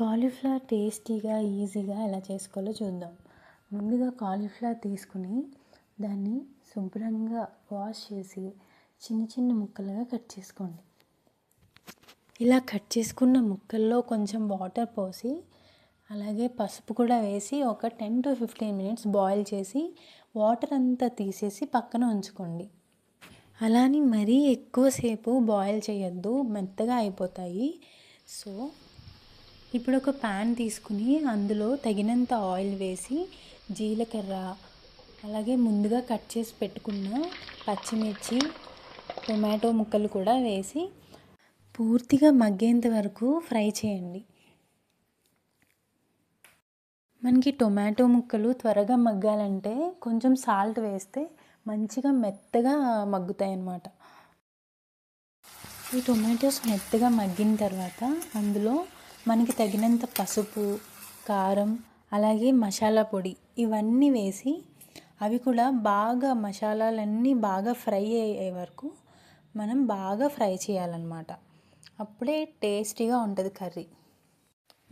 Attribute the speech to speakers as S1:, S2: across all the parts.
S1: Cauliflower టేస్టీగా ఈజీగా ఎలా చేసుకోవాలో చూద్దాం. ముందుగా కాలీఫ్లవర్ తీసుకుని దాన్ని శుభ్రంగా వాష్ చేసి చిన్న చిన్న ముక్కలుగా కట్ చేసుకోండి. ఇలా కట్ చేసుకున్న ముక్కల్లో కొంచెం వాటర్ పోసి అలాగే పసుపు కూడా వేసి ఒక ten to fifteen minutes boil చేసి వాటర్ అంతా తీసేసి పక్కన ఉంచుకోండి. అలాని మరీ ఎక్కువసేపు బాయిల్ చేయొద్దు మెత్తగా అయిపోతాయి. సో ఇప్పుడు ఒక ప్యాన్ తీసుకుని అందులో తగినంత ఆయిల్ వేసి జీలకర్ర అలాగే ముందుగా కట్ చేసి పెట్టుకున్న పచ్చిమిర్చి టొమాటో ముక్కలు కూడా వేసి పూర్తిగా మగ్గేంత వరకు ఫ్రై చేయండి. మనకి టొమాటో ముక్కలు త్వరగా మగ్గాలంటే కొంచెం సాల్ట్ వేస్తే మంచిగా మెత్తగా మగ్గుతాయి అన్నమాట ఈ టొమాటోస్ మెత్తగా మగ్గిన తర్వాత అందులో మనకి తగినంత పసుపు కారం అలాగే మసాలా పొడి ఇవన్నీ వేసి అవి కూడా బాగా మసాలాలన్నీ బాగా ఫ్రై అయ్యే వరకు మనం బాగా ఫ్రై చేయాలన్నమాట. అప్పుడే టేస్టీగా ఉంటుంది కర్రీ.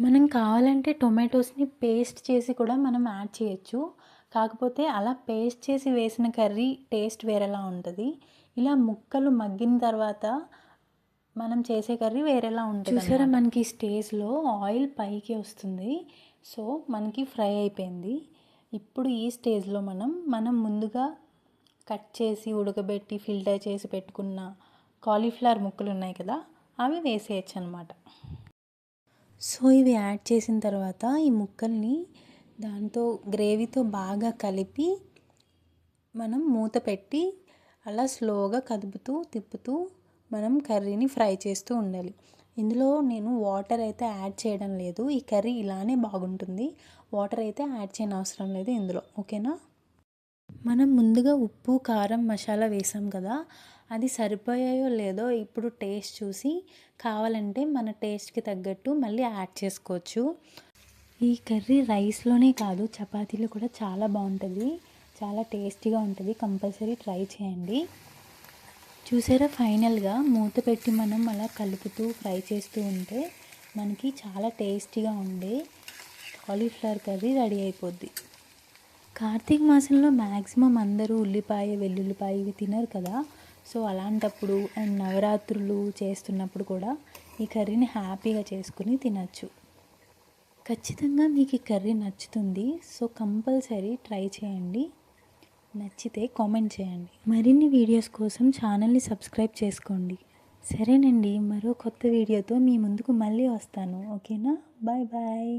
S1: మనం కావాలంటే టొమాటోస్ని పేస్ట్ చేసి కూడా మనం యాడ్ చేయొచ్చు. కాకపోతే అలా పేస్ట్ చేసి వేసిన కర్రీ టేస్ట్ వేరేలా ఉంటుంది. ఇలా ముక్కలు మగ్గిన తర్వాత మనం చేసే కర్రీ వేరేలా ఉంటుంది చూసారా మనకి స్టేజ్లో ఆయిల్ పైకి వస్తుంది. సో మనకి ఫ్రై అయిపోయింది. ఇప్పుడు ఈ స్టేజ్లో మనం మనం ముందుగా కట్ చేసి ఉడకబెట్టి ఫిల్టర్ చేసి పెట్టుకున్న కాలీఫ్లవర్ ముక్కలు ఉన్నాయి కదా అవి వేసేయచ్చు అనమాట సో ఇవి యాడ్ చేసిన తర్వాత ఈ ముక్కల్ని దాంతో గ్రేవీతో బాగా కలిపి మనం మూత పెట్టి అలా స్లోగా కదుపుతూ తిప్పుతూ మనం కర్రీని ఫ్రై చేస్తూ ఉండాలి. ఇందులో నేను వాటర్ అయితే యాడ్ చేయడం లేదు. ఈ కర్రీ ఇలానే బాగుంటుంది. వాటర్ అయితే యాడ్ చేయని అవసరం లేదు ఇందులో. ఓకేనా? మనం ముందుగా ఉప్పు కారం మసాలా వేసాం కదా. అది సరిపోయాయో లేదో ఇప్పుడు టేస్ట్ చూసి కావాలంటే మన టేస్ట్కి తగ్గట్టు మళ్ళీ యాడ్ చేసుకోవచ్చు. ఈ కర్రీ రైస్లోనే కాదు చపాతీలో కూడా చాలా బాగుంటుంది. చాలా టేస్టీగా ఉంటుంది. కంపల్సరీ ట్రై చేయండి. చూసారా? ఫైనల్గా మూత పెట్టి మనం అలా కలుపుతూ ఫ్రై చేస్తూ ఉంటే మనకి చాలా టేస్టీగా ఉండే కాలీఫ్లవర్ కర్రీ రెడీ అయిపోద్ది. కార్తీక మాసంలో మ్యాక్సిమం అందరూ ఉల్లిపాయ వెల్లుల్లిపాయ ఇవి తినరు కదా? సో అలాంటప్పుడు అండ్ నవరాత్రులు చేస్తున్నప్పుడు కూడా ఈ కర్రీని హ్యాపీగా చేసుకుని తినచ్చు. ఖచ్చితంగా మీకు ఈ కర్రీ నచ్చుతుంది. సో కంపల్సరీ ట్రై చేయండి. నచ్చితే కామెంట్ చేయండి. మరిన్ని వీడియోస్ కోసం ఛానల్ని సబ్స్క్రైబ్ చేసుకోండి. సరేనండి మరో కొత్త వీడియోతో మీ ముందుకు మళ్ళీ వస్తాను. ఓకేనా? Bye bye.